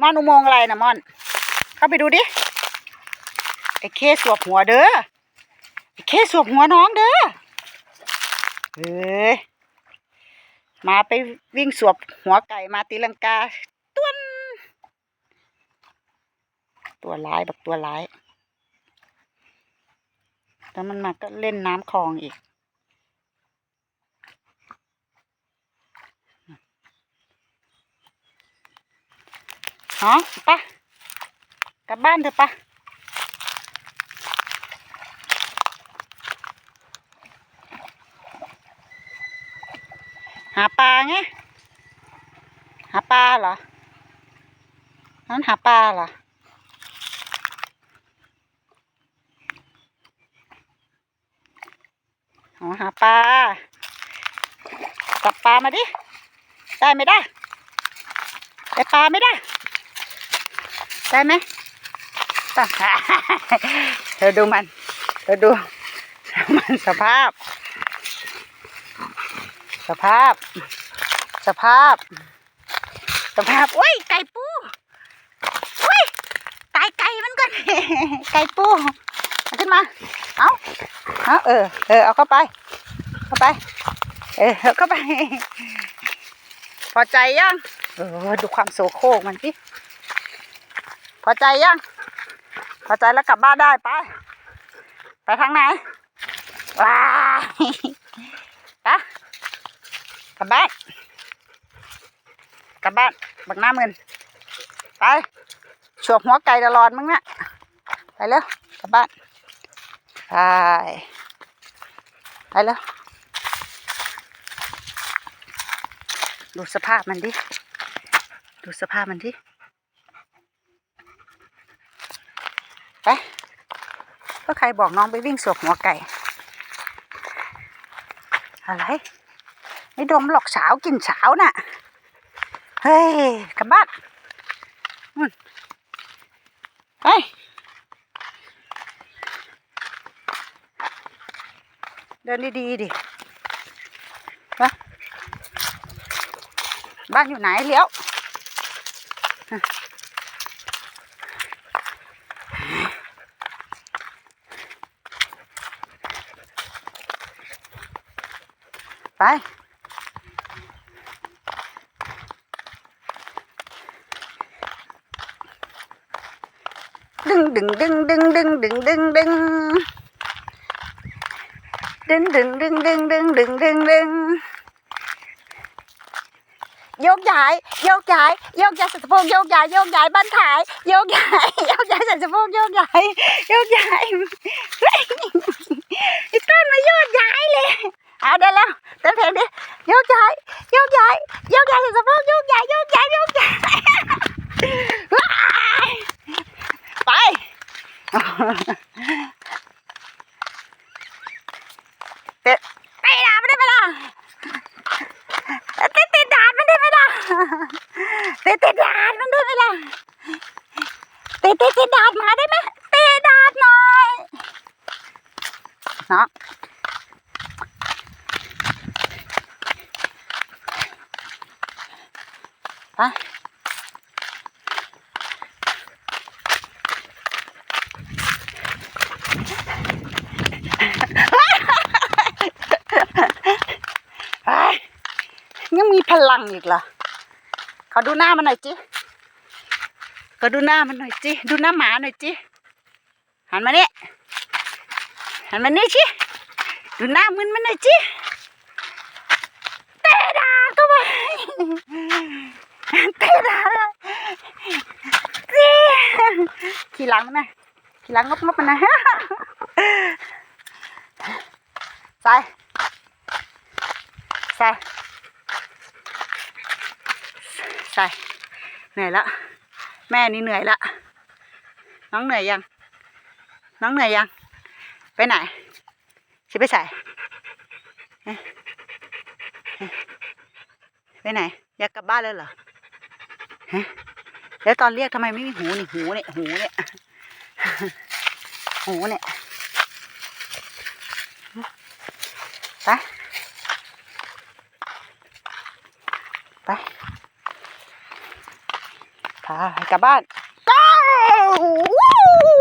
มอนอุโมงค์อะไรนะมอน เข้าไปดูดิไอ้เคสวบหัวเด้อไอ้เคสวบหัวน้องเด้อเอ้ยมาไปวิ่งสวบหัวไก่มาตีลังกาต้วนตัวร้ายแบบตัวร้ายแล้วมันมาก็เล่นน้ำคลองอีก ฮะปะกลับบ้านเถอะปะหาปลาไงหาปลาเหรอนั้นหาปลาเหรออ๋อหาปลาจับปลามาดิ ได้ไม่ได้ได้ปลาไม่ได้ ได้ไหมป่ะเธอดูมัน เธอดู มันสภาพ สภาพ สภาพ สภาพโอ้ยไก่ปูโอ้ยตายไก่มันก่อนไก่ปูเอาขึ้นมา เอาเอาเออ เออ เอาเข้าไป เข้าไป เออเอาเข้าไป พอใจยัง เออ ดูความโสโครกมันสิ พอใจยังพอใจแล้วกลับบ้านได้ไป ไปทางไหน ว้ายไปกลับบ้านกลับบ้านบักหน้ามืนไปฉวบหัวไก่ตลอดมึงเนี่ยไปเร็วกลับบ้านไปไปแล้ว ดูสภาพมันดิ ดูสภาพมันดิ ไป ก็ใครบอกน้องไปวิ่งสวบหัวไก่ อะไร ไม่ดมหรอกเช้ากินเช้าน่ะ เฮ้ยกลับบ้านนู่นไปเดินดีๆดิไปบ้านอยู่ไหนเลี้ยว ไป ดึงดึงดึงดึงดึงดึงดึงดึงดึงดึงดึงดึงดึงดึงดึงดึงโยกย้ายโยกย้ายโยกย้ายใส่สะโพกโยกย้ายโยกย้ายบ้านขายโยกย้ายโยกย้ายใส่สะโพกโยกย้ายโยกย้ายเฮ้ยไอ้ต้นมาโยกย้ายเลย เอาได้แล้วเต้นเพลงดิโยกย้ายโยกย้ายโยกย้ายใส่สะโพกโยกย้ายโยกย้ายโยกย้ายไปเตะเตะดาบมันได้ไหมล่ะเตะเตะดาบมันได้ไหมล่ะเตะเตะดาบมันได้ไหมล่ะเตะเตะเตะดาบมาได้ไหมเตะดาบหน่อยเนาะ ปไปยังมีพลังอีกเหรอขอดูหน้ามันหน่อยจิขอดูหน้ามันหน่อยจิดูหน้าหมาหน่อยจิหันมาเนี่หันมานี่ชิดูหน้ามึนมันหน่อยจิเตะดาก็ไป เตะดาเตะขี่หลังมันนะขี่หลังงบงบมันนะใส่ใส่ใส่เหนื่อยละ แม่นี่เหนื่อยละน้องเหนื่อยยัง น้องเหนื่อยยัง ไปไหนชิไปใส่ไปไหน อยากกลับบ้านเลยเหรอ ฮะแล้วตอนเรียกทำไมไม่มีหูนี่หูเนี่ยหูเนี่ยหูเนี่ยไปไปพากลับบ้าน go